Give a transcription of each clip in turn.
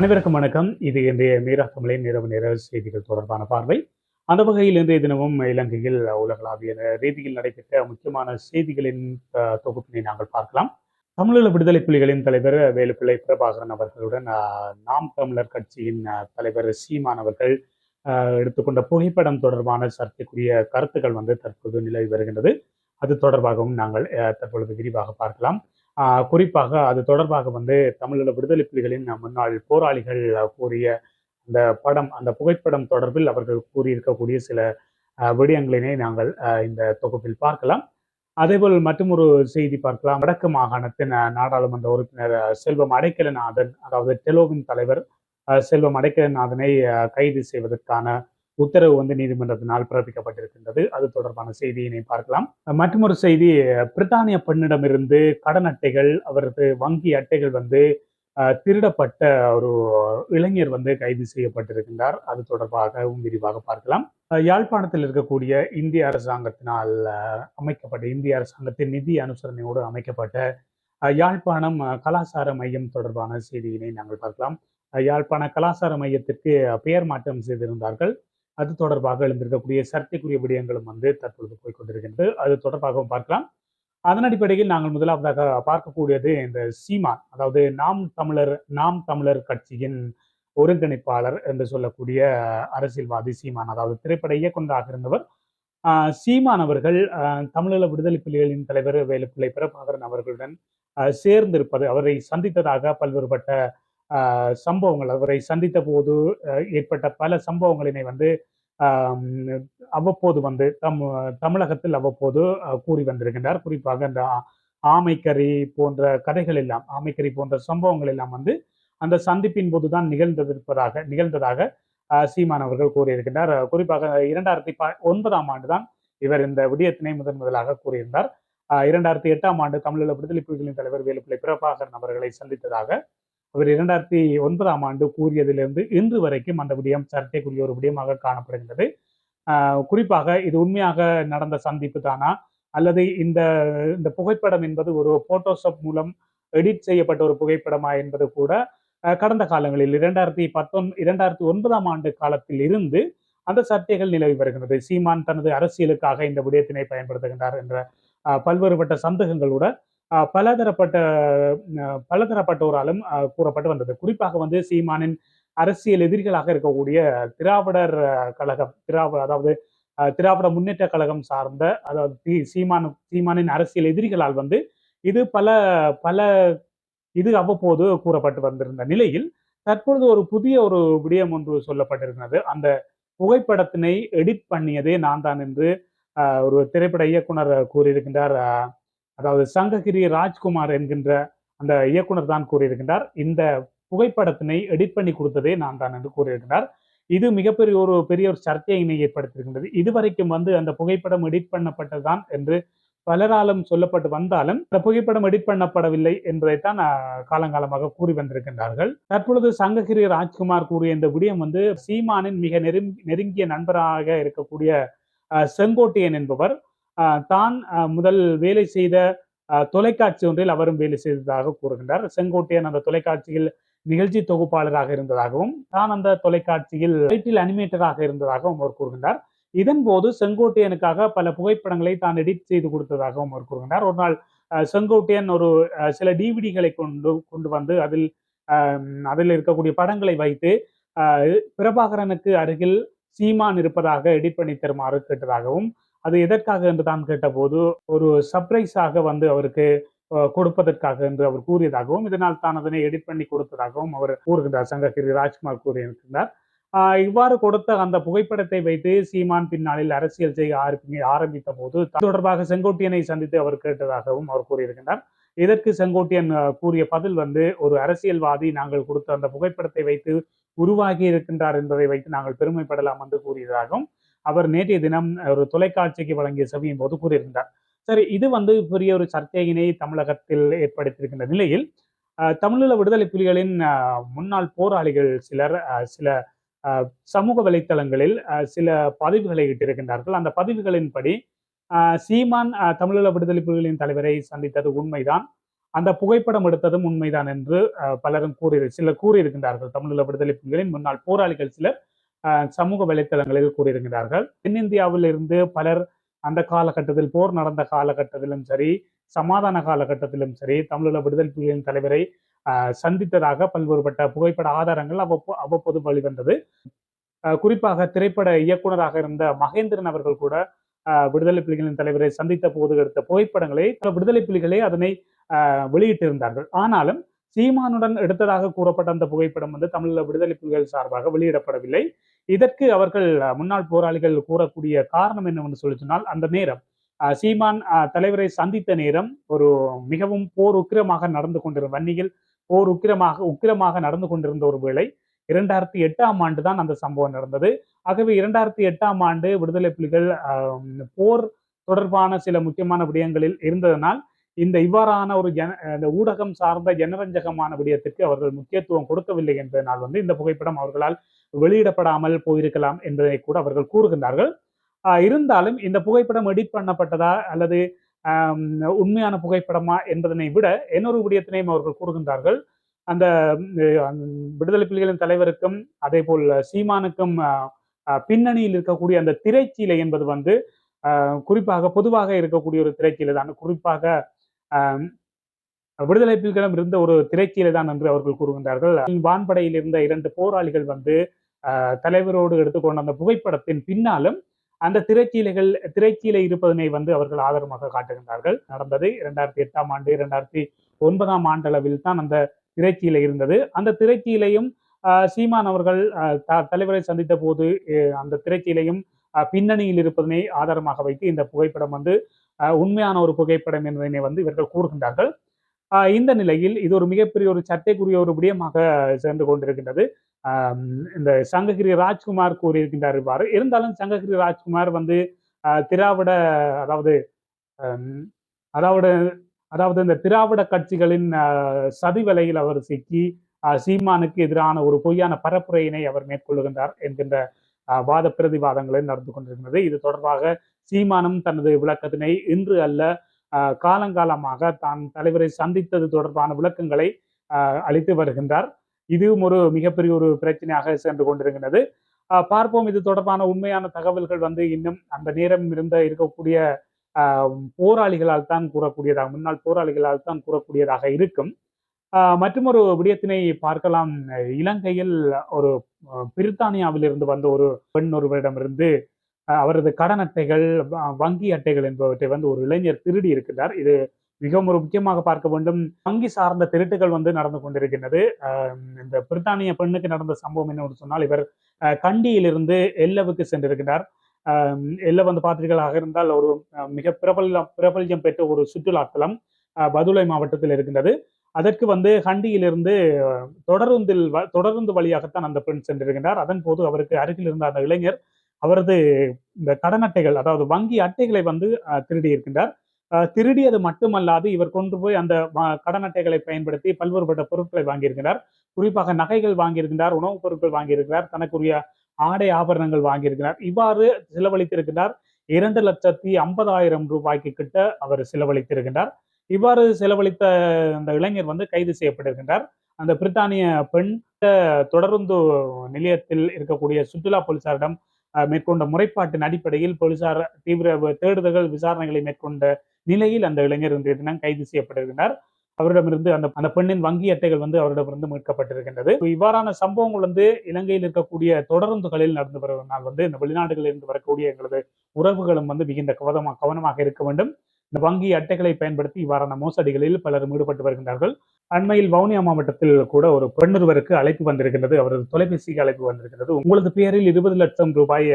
அனைவருக்கும் வணக்கம். இது இன்றைய மீரா தமிழின் இரவு நேர செய்திகள் தொடர்பான பார்வை. அந்த வகையில் இன்றைய தினமும் இலங்கையில் உலகளாவிய ரீதியில் நடைபெற்ற முக்கியமான செய்திகளின் தொகுப்பினை நாங்கள் பார்க்கலாம். தமிழீழ விடுதலை புலிகளின் தலைவர் வேலுப்பிள்ளை பிரபாகரன் அவர்களுடன் நாம் தமிழர் கட்சியின் தலைவர் சீமான் அவர்கள் எடுத்துக்கொண்ட புகைப்படம் தொடர்பான சர்ச்சைக்குரிய கருத்துக்கள் வந்து தற்போது நிலவி வருகின்றது. அது தொடர்பாகவும் நாங்கள் தற்பொழுது விரிவாக பார்க்கலாம். குறிப்பாக அது தொடர்பாக வந்து தமிழீழ விடுதலை புலிகளின் முன்னாள் போராளிகள் கூறிய அந்த படம் அந்த புகைப்படம் தொடர்பில் அவர்கள் கூறியிருக்கக்கூடிய சில விடயங்களினை நாங்கள் இந்த தொகுப்பில் பார்க்கலாம். அதேபோல் மற்றொரு செய்தி பார்க்கலாம். வடக்கு மாகாணத்தின் நாடாளுமன்ற உறுப்பினர் செல்வம் அடைக்கலநாதன் அதாவது டெலோவின் தலைவர் செல்வம் அடைக்கலநாதனை கைது செய்வதற்கான உத்தரவு வந்து நீதிமன்றத்தினால் பிறப்பிக்கப்பட்டிருக்கின்றது. அது தொடர்பான செய்தியினை பார்க்கலாம். மற்றொரு செய்தி பிரித்தானிய பெண்ணிடமிருந்து கடன் அட்டைகள் அவரது வங்கி அட்டைகள் வந்து திருடப்பட்ட ஒரு இளைஞர் வந்து கைது செய்யப்பட்டிருக்கின்றார். அது தொடர்பாகவும் விரிவாக பார்க்கலாம். யாழ்ப்பாணத்தில் இருக்கக்கூடிய இந்திய அரசாங்கத்தினால் அமைக்கப்பட்ட இந்திய அரசாங்கத்தின் நிதி அனுசரணையோடு அமைக்கப்பட்ட யாழ்ப்பாணம் கலாசார மையம் தொடர்பான செய்தியினை நாங்கள் பார்க்கலாம். யாழ்ப்பாண கலாசார மையத்திற்கு பெயர் மாற்றம் செய்திருந்தார்கள். அது தொடர்பாக எழுந்திருக்கக்கூடிய சர்ச்சைக்குரிய விடயங்களும் வந்து தற்பொழுது போய்க்கொண்டிருக்கின்றது அது தொடர்பாகவும் பார்க்கலாம். அதன் அடிப்படையில் நாங்கள் முதலாவதாக பார்க்கக்கூடியது இந்த சீமான் அதாவது நாம் தமிழர் நாம் தமிழர் கட்சியின் ஒருங்கிணைப்பாளர் என்று சொல்லக்கூடிய அரசியல்வாதி சீமான் அதாவது திரைப்பட இயக்குநராக இருந்தவர். சீமான் அவர்கள் ஆஹ் தமிழீழ விடுதலை புலிகளின் தலைவர் வேலுப்பிள்ளை பிரபாகரன் அவர்களுடன் சேர்ந்திருப்பது அவரை சந்தித்ததாக பல்வேறுபட்ட சம்பவங்கள். அவரை சந்தித்த போது ஏற்பட்ட பல சம்பவங்களினை வந்து அவ்வப்போது வந்து தம் தமிழகத்தில் அவ்வப்போது கூறி வந்திருக்கின்றார். குறிப்பாக இந்த ஆமைக்கறி போன்ற கதைகள் எல்லாம் ஆமைக்கறி போன்ற சம்பவங்கள் எல்லாம் வந்து அந்த சந்திப்பின் போதுதான் நிகழ்ந்திருப்பதாக நிகழ்ந்ததாக சீமான் அவர்கள் கூறியிருக்கின்றார். குறிப்பாக இரண்டாயிரத்தி ப ஒன்பதாம் ஆண்டு தான் இவர் இந்த விடயத்தினை முதன் முதலாக கூறியிருந்தார். இரண்டாயிரத்தி எட்டாம் ஆண்டு தமிழீழ விடுதலை புலிகளின் தலைவர் வேலுப்பிள்ளை பிரபாகரன் அவர்களை சந்தித்ததாக அவர் இரண்டாயிரத்தி ஒன்பதாம் ஆண்டு கூறியதிலிருந்து இன்று வரைக்கும் அந்த விடயம் சர்ச்சைக்குரிய ஒரு விடயமாக காணப்படுகின்றது. குறிப்பாக இது உண்மையாக நடந்த சந்திப்பு தானா? அல்லது இந்த இந்த புகைப்படம் என்பது ஒரு போட்டோஷாப் மூலம் எடிட் செய்யப்பட்ட ஒரு புகைப்படமா என்பது கூட கடந்த காலங்களில் இரண்டாயிரத்தி பத்தொன் இரண்டாயிரத்தி ஒன்பதாம் ஆண்டு காலத்தில் இருந்து அந்த சர்ச்சைகள் நிலவி வருகிறது சீமான் தனது அரசியலுக்காக இந்த விடயத்தினை பயன்படுத்துகின்றார் என்ற பல்வேறுபட்ட சந்தேகங்களோட பலதரப்பட்ட பலதரப்பட்டோராலும் கூறப்பட்டு வந்தது. குறிப்பாக வந்து சீமானின் அரசியல் எதிரிகளாக இருக்கக்கூடிய திராவிடர் கழகம் திராவிட அதாவது திராவிட முன்னேற்ற கழகம் சார்ந்த அதாவது தி- சீமான் சீமானின் அரசியல் எதிரிகளால் வந்து இது பல பல இது அவ்வப்போது கூறப்பட்டு வந்திருந்த நிலையில் தற்பொழுது ஒரு புதிய ஒரு விடயம் ஒன்று சொல்லப்பட்டிருக்கிறது. அந்த புகைப்படத்தினை எடிட் பண்ணியதே நான் தான் என்று ஒரு திரைப்பட இயக்குனர் கூறியிருக்கின்றார். அதாவது சங்ககிரி ராஜ்குமார் என்கின்ற அந்த இயக்குனர் தான் கூறியிருக்கின்றார். இந்த புகைப்படத்தினை எடிட் பண்ணி கொடுத்ததே நான் தான் என்று கூறியிருக்கிறார் இது மிகப்பெரிய ஒரு பெரிய ஒரு சர்ச்சையினை ஏற்படுத்தியிருக்கின்றது. இதுவரைக்கும் வந்து அந்த புகைப்படம் எடிட் பண்ணப்பட்டதுதான் என்று பலராலும் சொல்லப்பட்டு வந்தாலும் இந்த புகைப்படம் எடிட் பண்ணப்படவில்லை என்பதைத்தான் காலங்காலமாக கூறி வந்திருக்கின்றார்கள். தற்பொழுது சங்ககிரி ராஜ்குமார் கூறிய இந்த விடயம் வந்து சீமானின் மிக நெருங்கி நெருங்கிய நண்பராக இருக்கக்கூடிய செங்கோட்டையன் என்பவர். தான் முதல் வேலை செய்த தொலைக்காட்சி ஒன்றில் அவரும் வேலை செய்ததாக கூறுகின்றார். செங்கோட்டையன் அந்த தொலைக்காட்சியில் நிகழ்ச்சி தொகுப்பாளராக இருந்ததாகவும் தான் அந்த தொலைக்காட்சியில் டைட்டில் அனிமேட்டராக இருந்ததாகவும் அவர் கூறுகின்றார். இதன் போது செங்கோட்டையனுக்காக பல புகைப்படங்களை தான் எடிட் செய்து கொடுத்ததாகவும் அவர் கூறுகின்றார். ஒரு நாள் செங்கோட்டையன் ஒரு சில டிவிடிகளை கொண்டு கொண்டு வந்து அதில் அதில் இருக்கக்கூடிய படங்களை வைத்து பிரபாகரனுக்கு அருகில் சீமான் இருப்பதாக எடிட் பண்ணி தருமாறு கேட்டதாகவும் அது எதற்காக என்று தான் கேட்டபோது ஒரு சர்ப்ரைஸாக வந்து அவருக்கு கொடுப்பதற்காக என்று அவர் கூறியதாகவும் இதனால் தான் அதனை எடிட் பண்ணி கொடுத்ததாகவும் அவர் கூறுகின்றார். சங்ககிரி ராஜ்குமார் கூறியிருக்கின்றார். இவ்வாறு கொடுத்த அந்த புகைப்படத்தை வைத்து சீமான் பின்னாளில் அரசியல் செய்ய ஆரம்பித்த போது தொடர்பாக செங்கோட்டியனை சந்தித்து அவர் கேட்டதாகவும் அவர் கூறியிருக்கின்றார். இதற்கு செங்கோட்டியன் கூறிய பதில் வந்து ஒரு அரசியல்வாதி நாங்கள் கொடுத்த அந்த புகைப்படத்தை வைத்து உருவாகி இருக்கின்றார் என்பதை வைத்து நாங்கள் பெருமைப்படலாம் என்று கூறியதாகவும் அவர் நேற்றைய தினம் ஒரு தொலைக்காட்சிக்கு வழங்கிய செவியின் போது கூறியிருந்தார். சரி இது வந்து பெரிய ஒரு சர்ச்சையினை தமிழகத்தில் ஏற்படுத்தியிருக்கின்ற நிலையில் ஆஹ், தமிழீழ விடுதலை புலிகளின் முன்னாள் போராளிகள் சிலர் சில ஆஹ், சமூக வலைத்தளங்களில் சில பதிவுகளை இட்டிருக்கின்றார்கள். அந்த பதிவுகளின்படி ஆஹ், சீமான் ஆஹ், தமிழீழ விடுதலை புலிகளின் தலைவரை சந்தித்தது உண்மைதான். அந்த புகைப்படம் எடுத்ததும் உண்மைதான் என்று அஹ், பலரும் கூறி சிலர் கூறியிருக்கின்றார்கள். தமிழீழ விடுதலை புலிகளின் முன்னாள் போராளிகள் சிலர் சமூக வலைத்தளங்களில் கூறியிருக்கிறார்கள். தென்னிந்தியாவில் இருந்து பலர் அந்த காலகட்டத்தில் போர் நடந்த காலகட்டத்திலும் சரி சமாதான காலகட்டத்திலும் சரி தமிழீழ விடுதலை புலிகளின் தலைவரை சந்தித்ததாக பல்வேறுபட்ட புகைப்பட ஆதாரங்கள் அவ்வப்போ அவ்வப்போது வெளிவந்தது. குறிப்பாக திரைப்பட இயக்குனராக இருந்த மகேந்திரன் அவர்கள் கூட விடுதலை புலிகளின் தலைவரை சந்தித்த போது எடுத்த புகைப்படங்களை விடுதலை புலிகளே அதனை அஹ், வெளியிட்டிருந்தார்கள். ஆனாலும் சீமானுடன் எடுத்ததாக கூறப்பட்ட அந்த புகைப்படம் வந்து தமிழில் விடுதலை புலிகள் சார்பாக வெளியிடப்படவில்லை. இதற்கு அவர்கள் முன்னாள் போராளிகள் கூறக்கூடிய காரணம் என்னவென்று சொல்லி சொன்னால் அந்த நேரம் சீமான் தலைவரை சந்தித்த நேரம் ஒரு மிகவும் போர் உக்கிரமாக நடந்து கொண்டிருந்த வன்னியில் போர் உக்கிரமாக உக்கிரமாக நடந்து கொண்டிருந்த ஒரு வேளை இரண்டாயிரத்தி எட்டாம் ஆண்டு தான் அந்த சம்பவம் நடந்தது. ஆகவே இரண்டாயிரத்தி எட்டாம் ஆண்டு விடுதலை புலிகள் போர் தொடர்பான சில முக்கியமான விடயங்களில் இருந்ததனால் இந்த இவ்வாறான ஒரு ஜன இந்த ஊடகம் சார்ந்த ஜனரஞ்சகமான விடயத்திற்கு அவர்கள் முக்கியத்துவம் கொடுக்கவில்லை என்பதனால் வந்து இந்த புகைப்படம் அவர்களால் வெளியிடப்படாமல் போயிருக்கலாம் என்பதை கூட அவர்கள் கூறுகின்றார்கள். இருந்தாலும் இந்த புகைப்படம் எடிட் பண்ணப்பட்டதா அல்லது உண்மையான புகைப்படமா என்பதனை விட இன்னொரு விடயத்தினையும் அவர்கள் கூறுகின்றார்கள். அந்த விடுதலை புலிகளின் தலைவருக்கும் அதே போல் சீமானுக்கும் பின்னணியில் இருக்கக்கூடிய அந்த திரைச்சீலை என்பது வந்து குறிப்பாக பொதுவாக இருக்கக்கூடிய ஒரு திரைச்சீலை தான். குறிப்பாக விடுதலை புலிகளிடம் இருந்த ஒரு திரைக்கீழே தான் என்று அவர்கள் கூறுகின்றார்கள். வான்படையில் இருந்த இரண்டு போராளிகள் வந்து தலைவரோடு எடுத்துக்கொண்ட அந்த புகைப்படத்தின் பின்னாலும் அந்த திரைச்சீலைகள் திரைச்சீலை இருப்பதனை வந்து அவர்கள் ஆதாரமாக காட்டுகின்றார்கள். நடந்தது இரண்டாயிரத்தி எட்டாம் ஆண்டு இரண்டாயிரத்தி ஒன்பதாம் ஆண்டளவில் தான் அந்த திரைச்சீலை இருந்தது. அந்த திரைச்சீலையும் ஆஹ், சீமான் அவர்கள் த- தலைவரை சந்தித்த போது அந்த திரைச்சீலையும் ஆஹ், பின்னணியில் இருப்பதனை ஆதாரமாக வைத்து இந்த புகைப்படம் வந்து உண்மையான ஒரு புகைப்படம் என்பதனை வந்து இவர்கள் கூறுகின்றார்கள். இந்த நிலையில் இது ஒரு மிகப்பெரிய ஒரு சர்ச்சைக்குரிய ஒரு விடயமாக சென்று கொண்டிருக்கின்றது. இந்த சங்ககிரி ராஜ்குமார் கூறியிருக்கின்றார் இவ்வாறு. இருந்தாலும் சங்ககிரி ராஜ்குமார் வந்து ஆஹ், திராவிட அதாவது அதாவது அதாவது இந்த திராவிட கட்சிகளின் ஆஹ், சதி வலையில் அவர் சிக்கி சீமானுக்கு எதிரான ஒரு பொய்யான பரப்புரையினை அவர் மேற்கொள்ளுகின்றார் என்கின்ற வாத பிரதிவாதங்களை நடந்து கொண்டிருக்கிறது. இது தொடர்பாக சீமானும் தனது விளக்கத்தினை இன்று அல்ல காலங்காலமாக தான் தலைவரை சந்தித்தது தொடர்பான விளக்கங்களை அளித்து வருகின்றார். இதுவும் ஒரு மிகப்பெரிய ஒரு பிரச்சனையாக சென்று கொண்டிருக்கிறது. பார்ப்போம் இது தொடர்பான உண்மையான தகவல்கள் வந்து இன்னும் அந்த நேரம் இருந்த இருக்கக்கூடிய போராளிகளால் தான் கூறக்கூடியதாக முன்னாள் போராளிகளால் தான் கூறக்கூடியதாக இருக்கும். மற்றும் மற்றுமொரு விடயத்தினை பார்க்கலாம். இலங்கையில் ஒரு பிரித்தானியாவிலிருந்து வந்த ஒரு பெண் ஒருவரிடமிருந்து அவரது கடன் அட்டைகள் வங்கி அட்டைகள் என்பவற்றை வந்து ஒரு இளைஞர் திருடி இருக்கிறார் இது மிகவும் ஒரு முக்கியமாக பார்க்க வேண்டும். வங்கி சார்ந்த திருட்டுகள் வந்து நடந்து கொண்டிருக்கின்றது. இந்த பிரித்தானிய பெண்ணுக்கு நடந்த சம்பவம் என்னன்னு சொன்னால் இவர் கண்டியிலிருந்து எல்லவுக்கு சென்றிருக்கிறார் எல்ல வந்து பார்த்தீர்களாக இருந்தால் ஒரு மிக பிரபலம் பிரபல்யம் பெற்ற ஒரு சுற்றுலாத்தலம் அஹ், பதுளை மாவட்டத்தில் இருக்கின்றது. அதற்கு வந்து ஹண்டியிலிருந்து தொடருந்தில் வ- தொடருந்து வழியாகத்தான் அந்த பெண் சென்றிருக்கின்றார். அதன் போது அவருக்கு அருகில் இருந்த அந்த இளைஞர் அவரது இந்த கடன் அட்டைகள் அதாவது வங்கி அட்டைகளை வந்து திருடி இருக்கின்றார். திருடியது மட்டுமல்லாது இவர் கொண்டு போய் அந்த கடன் அட்டைகளை பயன்படுத்தி பல்வேறுபட்ட பொருட்களை வாங்கியிருக்கிறார் குறிப்பாக நகைகள் வாங்கியிருக்கிறார் உணவுப் பொருட்கள் வாங்கியிருக்கிறார் தனக்குரிய ஆடை ஆபரணங்கள் வாங்கியிருக்கிறார். இவ்வாறு செலவழித்திருக்கிறார் இரண்டு லட்சத்தி ஐம்பதாயிரம் ரூபாய்க்கு கிட்ட அவர் செலவழித்திருக்கின்றார். இவ்வாறு செலவழித்த அந்த இளைஞர் வந்து கைது செய்யப்பட்டிருக்கின்றார். அந்த பிரித்தானிய பெண் தொடருந்து நிலையத்தில் இருக்கக்கூடிய சுற்றுலா போலீசாரிடம் மேற்கொண்ட முறைப்பாட்டின் அடிப்படையில் போலீசார் தீவிர தேடுதல்கள் விசாரணைகளை மேற்கொண்ட நிலையில் அந்த இளைஞர் இன்றைய தினம் கைது செய்யப்பட்டிருக்கிறார் அவரிடமிருந்து அந்த அந்த பெண்ணின் வங்கி அட்டைகள் வந்து அவரிடமிருந்து மீட்கப்பட்டிருக்கின்றது. இவ்வாறான சம்பவங்கள் வந்து இலங்கையில் இருக்கக்கூடிய தொடருந்துகளில் நடந்து வருவதனால் வந்து இந்த வெளிநாடுகளில் இருந்து வரக்கூடிய எங்களது உறவுகளும் வந்து மிகுந்த கவனமாக கவனமாக இருக்க வேண்டும். இந்த வங்கி அட்டைகளை பயன்படுத்தி இவ்வாறான மோசடிகளில் பலரும் ஈடுபட்டு வருகின்றார்கள். அண்மையில் வவுனியா மாவட்டத்தில் கூட ஒரு பெண்ணொருவருக்கு அழைப்பு வந்திருக்கின்றது அவரது தொலைபேசிக்கு அழைப்பு வந்திருக்கிறது உங்களது பெயரில் இருபது லட்சம் ரூபாய்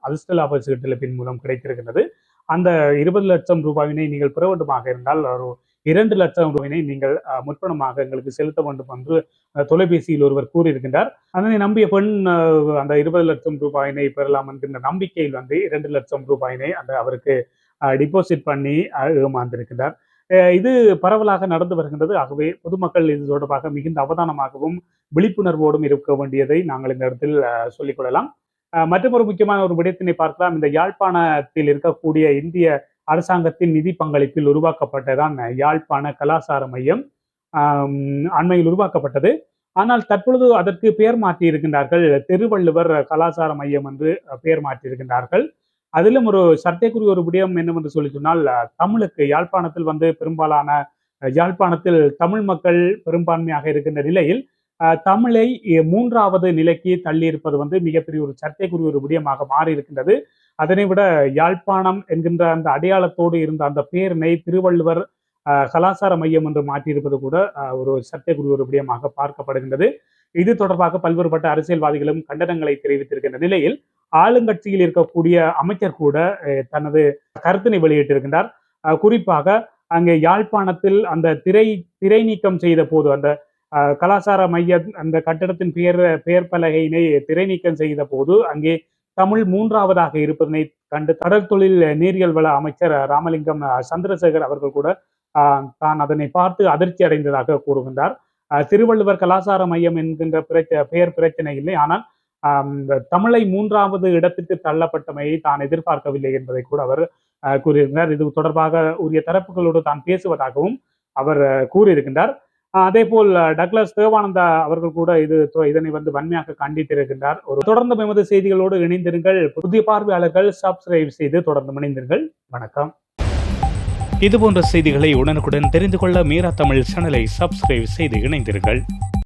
அதிர்ஷ்ட லாப சீட்டிழப்பின் மூலம் கிடைத்திருக்கிறது அந்த இருபது லட்சம் ரூபாயினை நீங்கள் பெற வேண்டுமாக இருந்தால் ஒரு இரண்டு லட்சம் ரூபாயினை நீங்கள் முற்பணமாக எங்களுக்கு செலுத்த வேண்டும் என்று தொலைபேசியில் ஒருவர் கூறியிருக்கின்றார். அதனை நம்பிய பெண் அந்த இருபது லட்சம் ரூபாயினை பெறலாம் என்கின்ற நம்பிக்கையில் வந்து இரண்டு லட்சம் ரூபாயினை அந்த அவருக்கு டிபாசிட் பண்ணி ஏமாந்திருக்கிறார் இது பரவலாக நடந்து வருகின்றது. ஆகவே பொதுமக்கள் இது தொடர்பாக மிகுந்த அவதானமாகவும் விழிப்புணர்வோடும் இருக்க வேண்டியதை நாங்கள் இந்த இடத்தில் சொல்லிக் கொள்ளலாம். மற்றொரு முக்கியமான ஒரு விடயத்தினை பார்க்கலாம். இந்த யாழ்ப்பாணத்தில் இருக்கக்கூடிய இந்திய அரசாங்கத்தின் நிதி பங்களிப்பில் உருவாக்கப்பட்டதான் யாழ்ப்பாண கலாசார மையம். அண்மையில் உருவாக்கப்பட்டது. ஆனால் தற்பொழுது அதற்கு பெயர் மாற்றி இருக்கின்றார்கள் திருவள்ளுவர் கலாசார மையம் என்று பெயர் மாற்றி இருக்கின்றார்கள் அதிலும் ஒரு சர்ச்சைக்குரிய ஒரு விடயம் என்னவென்று சொல்லி சொன்னால் தமிழுக்கு யாழ்ப்பாணத்தில் வந்து பெரும்பாலான யாழ்ப்பாணத்தில் தமிழ் மக்கள் பெரும்பான்மையாக இருக்கின்ற நிலையில் தமிழை மூன்றாவது நிலைக்கு தள்ளி இருப்பது வந்து மிகப்பெரிய ஒரு சர்ச்சைக்குரிய ஒரு விடயமாக மாறி இருக்கின்றது அதனை விட யாழ்ப்பாணம் என்கின்ற அந்த அடையாளத்தோடு இருந்த அந்த பேரினை திருவள்ளுவர் கலாசார மையம் என்று மாற்றியிருப்பது கூட ஒரு சர்ச்சைக்குரிய ஒரு விடயமாக பார்க்கப்படுகின்றது. இது தொடர்பாக பல்வேறுபட்ட அரசியல்வாதிகளும் கண்டனங்களை தெரிவித்திருக்கின்ற நிலையில் ஆளுங்கட்சியில் இருக்கக்கூடிய அமைச்சர் கூட தனது கருத்தினை வெளியிட்டிருக்கின்றார். அஹ், குறிப்பாக அங்கே யாழ்ப்பாணத்தில் அந்த திரை திரை நீக்கம் செய்த போது அந்த அஹ், கலாசார மைய அந்த கட்டடத்தின் பெயர் பெயர் பலகையினை திரை நீக்கம் செய்த போது அங்கே தமிழ் மூன்றாவதாக இருப்பதனை கண்டு கடல் தொழில் நீரியல் வள அமைச்சர் ராமலிங்கம் சந்திரசேகர் அவர்கள் கூட ஆஹ், தான் அதனை பார்த்து அதிர்ச்சி அடைந்ததாக கூறுகின்றார். அஹ், திருவள்ளுவர் கலாசார மையம் என்கின்ற பிரச்ச பெயர் பிரச்சனை இல்லை. ஆனால் தமிழை மூன்றாவது இடத்திற்கு தள்ளப்பட்டமையை தான் எதிர்பார்க்கவில்லை என்பதை கூட அவர் கூறியிருந்தார் இது தொடர்பாக உரிய தரப்புகளோடு தான் பேசுவதாகவும் அவர் கூறியிருக்கின்றார். அதே போல் டக்ளஸ் தேவானந்தா அவர்கள் கூட இது இதனை வந்து வன்மையாக கண்டித்திருக்கின்றார். ஒரு தொடர்ந்து எமது செய்திகளோடு இணைந்திருங்கள். புதிய பார்வையாளர்கள் சப்ஸ்கிரைப் செய்து தொடர்ந்து இணைந்திருங்கள். வணக்கம். இதுபோன்ற செய்திகளை உடனுக்குடன் தெரிந்து கொள்ள மீரா தமிழ் சேனலை சப்ஸ்கிரைப் செய்து இணைந்திருங்கள்.